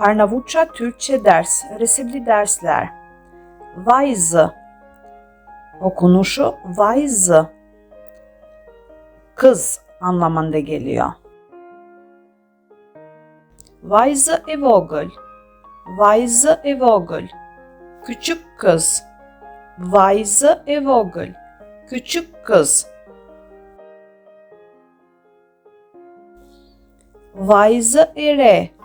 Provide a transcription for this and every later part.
Arnavutça Türkçe ders, resimli dersler. Weise okunuşu Weise kız anlamında geliyor. Weise evogel Weise evogel küçük kız. Weise evogel küçük kız. Weise ere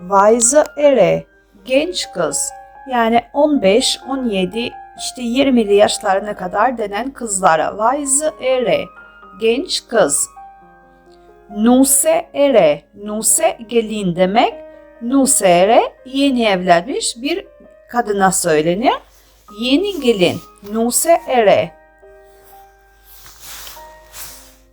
Weise ere genç kız. Yani 15, 17, işte 20'li yaşlarına kadar denen kızlara Weise ere genç kız. Nuse ere Nuse gelin demek. Nuse ere yeni evlenmiş bir kadına söylenir. Yeni gelin Nuse ere.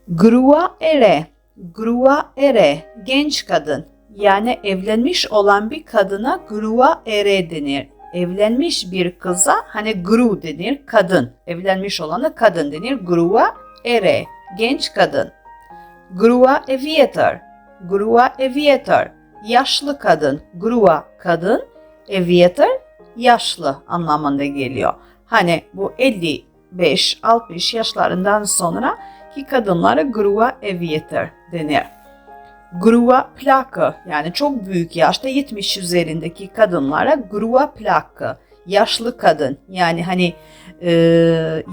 Grua ere Grua ere genç kadın yani evlenmiş olan bir kadına grua ere denir. Evlenmiş bir kıza hani gru denir kadın. Evlenmiş olana kadın denir. Grua ere genç kadın. Grua aviator. Grua aviator yaşlı kadın. Grua kadın. Aviator yaşlı anlamında geliyor. Hani bu 55-60 yaşlarından sonra ki kadınlara grua aviator denir. Grua plakı yani çok büyük yaşta 70 üzerindeki kadınlara grua plakı yaşlı kadın. Yani hani e,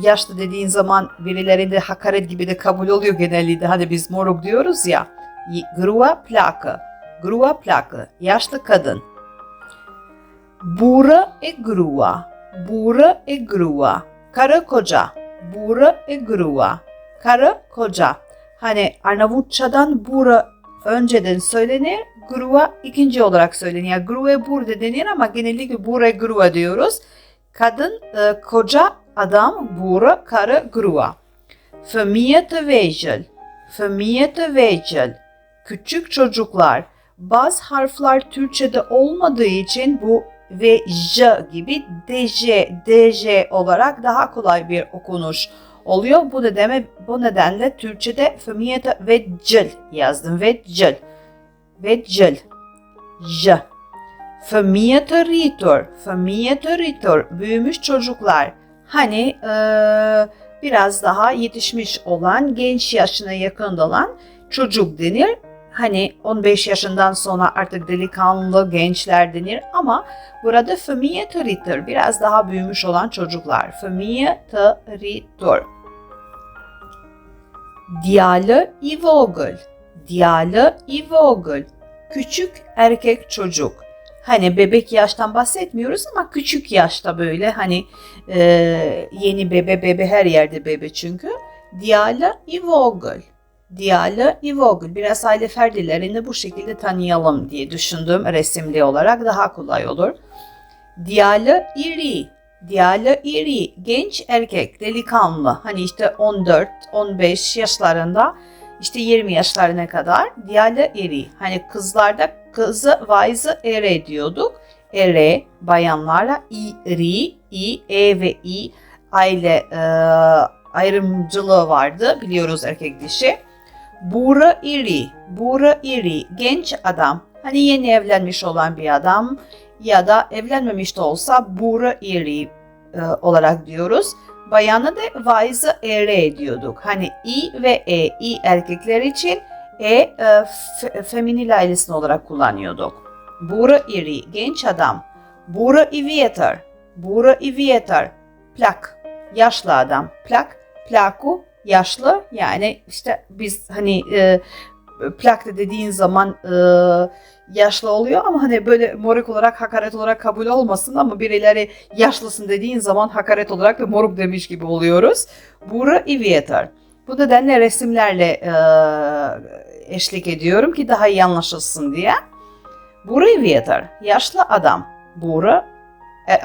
yaşlı dediğin zaman birilerinde hakaret gibi de kabul oluyor genellikle. Hani biz moruk diyoruz ya. Grua plakı grua plakı yaşlı kadın. Bura e grua Bura e grua. Karı koca Bura e grua. Karı koca. Hani Arnavutçadan bura önceden söylenir. Gruva ikinci olarak söylenir. Yani gruve burada denir ama genellikle bura gruva diyoruz. Kadın, e, koca adam, bura, karı, gruva. Familie vejel. Familie vejel. Küçük çocuklar. Bazı harfler Türkçe'de olmadığı için bu ve j gibi dj, dj olarak daha kolay bir okunuş oluyor. Bu nedenle, bu nedenle Türkçe'de femiyete ve cıl yazdım. Ve cıl. Ve cıl. J. Femiyete ritor. Femiyete ritor. Büyümüş çocuklar. Hani e, biraz daha yetişmiş olan, genç yaşına yakın olan çocuk denir. Hani 15 yaşından sonra artık delikanlı gençler denir ama burada familie territor biraz daha büyümüş olan çocuklar. Familie territor. Diale i vogel. Diale i. Küçük erkek çocuk. Hani bebek yaştan bahsetmiyoruz ama küçük yaşta böyle hani e, yeni bebe bebe her yerde bebe çünkü. Diale i. Diale i vogel. Biraz aile ferdilerini bu şekilde tanıyalım diye düşündüm resimli olarak daha kolay olur. Diale iri Diğerli iri, genç erkek, delikanlı. Hani işte 14-15 yaşlarında işte 20 yaşlarına kadar diğerli iri. Hani kızlarda kızı vayzı ere diyorduk. Ere bayanlarla iri, i, e ve i aile e, ayrımcılığı vardı biliyoruz erkek dişi. Bura iri, bura iri, genç adam. Hani yeni evlenmiş olan bir adam ya da evlenmemiş de olsa bura iri e, olarak diyoruz. Bayanı da vaize ere diyorduk. Hani i ve e, i erkekler için e, e fe, feminil ailesini olarak kullanıyorduk. Bura iri, genç adam. Bura ivietar, bura ivietar, plak, yaşlı adam. Plak, plaku, yaşlı yani işte biz hani e, plakta dediğin zaman e, yaşlı oluyor ama hani böyle moruk olarak hakaret olarak kabul olmasın ama birileri yaşlısın dediğin zaman hakaret olarak da moruk demiş gibi oluyoruz. Bura ivietar. Bu nedenle resimlerle e, eşlik ediyorum ki daha iyi anlaşılsın diye. Bura ivietar. Yaşlı adam. Bura e, e,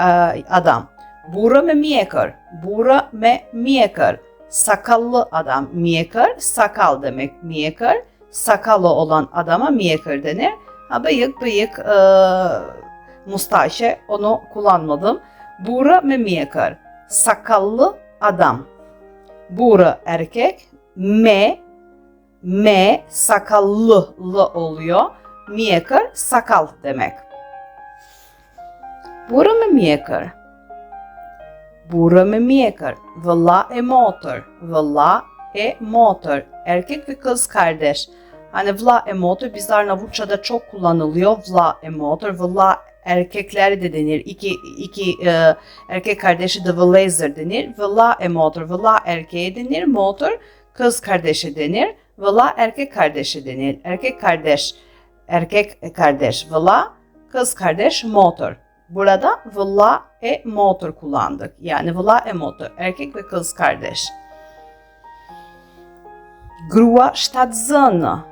adam. Bura me miekar. Bura me miekar. Sakallı adam miekar. Sakal demek miekar sakalı olan adama miyekır denir. Ha, bıyık bıyık e, mustaşe onu kullanmadım. Bura ve miyekır. Sakallı adam. Bura erkek. Me me sakallı oluyor. Miyekır sakal demek. Burummeker. Burummeker. Valla e motor. Valla e motor. Erkek ve kız kardeş. Hani vla emotor bizde Arnavutça'da çok kullanılıyor. Vla emotor. Vla erkekler de denir. İki, iki e, erkek kardeşi de vlazer denir. Vla emotor. Vla erkeğe denir. Motor kız kardeşe denir. Vla erkek kardeşe denir. Erkek kardeş erkek kardeş vla kız kardeş motor. Burada vla e motor kullandık. Yani vla e motor. Erkek ve kız kardeş. Grua ştatzana.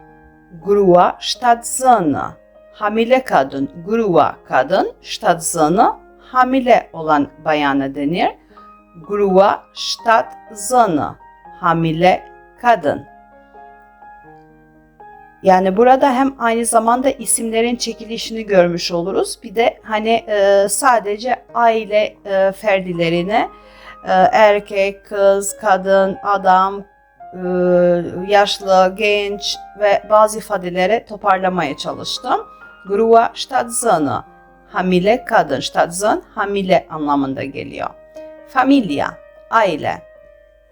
Grua ştatzana. Hamile kadın, grua kadın, ştatzana hamile olan bayana denir. Grua ştatzana. Hamile kadın. Yani burada hem aynı zamanda isimlerin çekilişini görmüş oluruz. Bir de hani e, sadece aile e, ferdilerine e, erkek, kız, kadın, adam, e, yaşlı, genç ve bazı ifadeleri toparlamaya çalıştım. Grua ştatzanı, hamile kadın, ştatzan hamile anlamında geliyor. Familia, aile.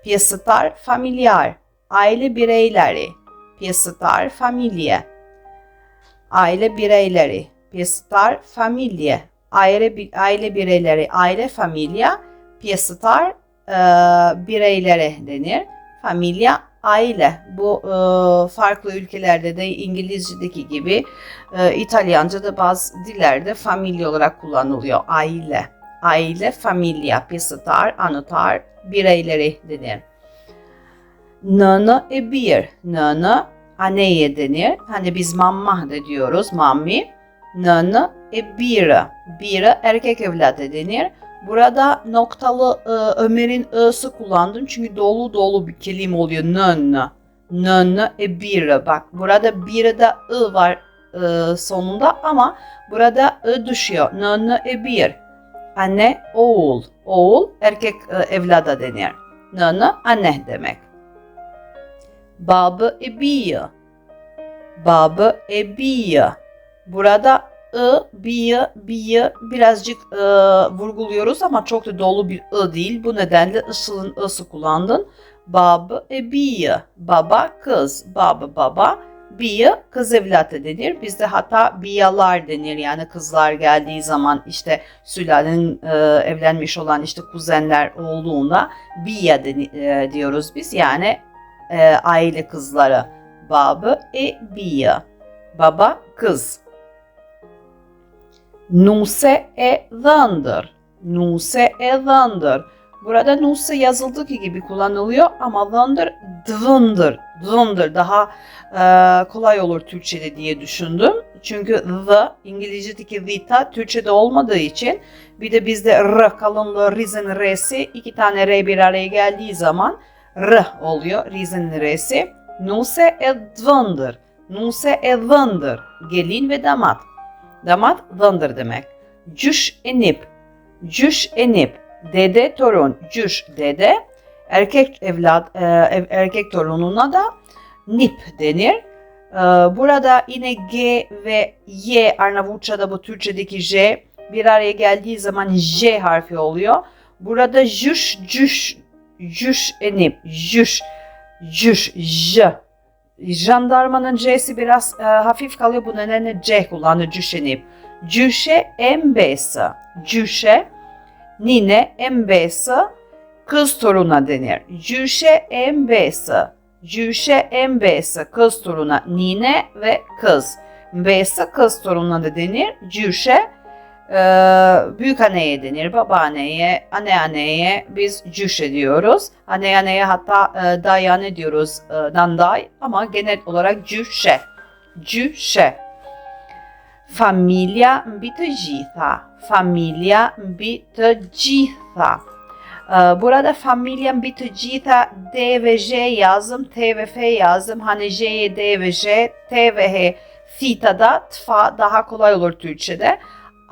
Piestar familiar, aile bireyleri. Piestar familje. Aile bireyleri. Piestar familje. Aile, aile bireyleri. Aile familya. Piestar e, bireyleri denir. Familya aile. Bu e, farklı ülkelerde de İngilizce'deki gibi e, İtalyanca'da bazı dillerde familya olarak kullanılıyor. Aile. Aile, familya, piestar, anahtar, bireyleri denir. Nana e bir. Nana anneye denir. Hani biz mamma da diyoruz. Mammi. Nana e bir. Bir erkek evladı denir. Burada noktalı e, Ömer'in ı'sı kullandım. Çünkü dolu dolu bir kelime oluyor. Nana. Nana e bir. Bak burada bir de ı var e, sonunda ama burada ı düşüyor. Nana e bir. Anne oğul. Oğul erkek e, evlada denir. Nana anne demek. Babı ebiye. Babı ebiye. Burada ı, biye, biye birazcık e, vurguluyoruz ama çok da dolu bir ı değil. Bu nedenle ısılın ısı kullandın. Babı ebiye. Baba kız. Baba baba. Biye kız evlatı denir. Bizde hatta biyalar denir. Yani kızlar geldiği zaman işte sülalenin e, evlenmiş olan işte kuzenler olduğunda biya e, diyoruz biz. Yani e, aile kızları. Babı e biya. Baba kız. Nuse e dhëndër. Nuse e dhëndër. Burada nuse yazıldığı gibi kullanılıyor ama dhëndër dhëndër. Dhëndër daha e, kolay olur Türkçe'de diye düşündüm. Çünkü the İngilizce'deki theta Türkçe'de olmadığı için bir de bizde r kalınlığı rizin r'si iki tane r bir araya geldiği zaman r oluyor rizin r'si. Nuse e dhëndër. Nuse e dhëndër. Gelin ve damat. Damat dhëndër demek. Cüş enip. Cüş enip. Dede torun. Cüş dede. Erkek evlat e, erkek torununa da nip denir. E, burada yine G ve Y Arnavutça'da bu Türkçedeki J bir araya geldiği zaman J harfi oluyor. Burada jüş cüş cüş enip jüş cüş j Jandarmanın C'si biraz e, hafif kalıyor. Bu nedenle C kullanıyor cüşenip. Cüşe embesi. Cüşe nine embesi kız toruna denir. Cüşe embesi. Cüşe embesi kız toruna nine ve kız. Mbesi kız toruna da denir. Cüşe e, büyük anneye denir, babaanneye, anneanneye biz cüşe diyoruz. Anneanneye hatta e, dayane diyoruz, e, danday ama genel olarak cüşe. Cüşe. Familya bitecitha. Familya bitecitha. Burada familya bitecitha D ve J yazdım, T ve F yazdım. Hani J'ye D ve J, T ve H. Thita'da tfa daha kolay olur Türkçe'de.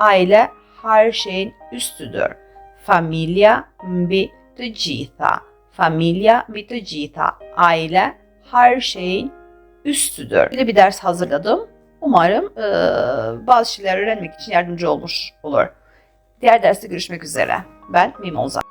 Aile her şeyin üstüdür. Familya bitecitha. Familya bitecitha. Aile her şeyin üstüdür. Bir bir ders hazırladım. Umarım e, bazı şeyler öğrenmek için yardımcı olmuş olur. Diğer derste görüşmek üzere. Ben Mimoza.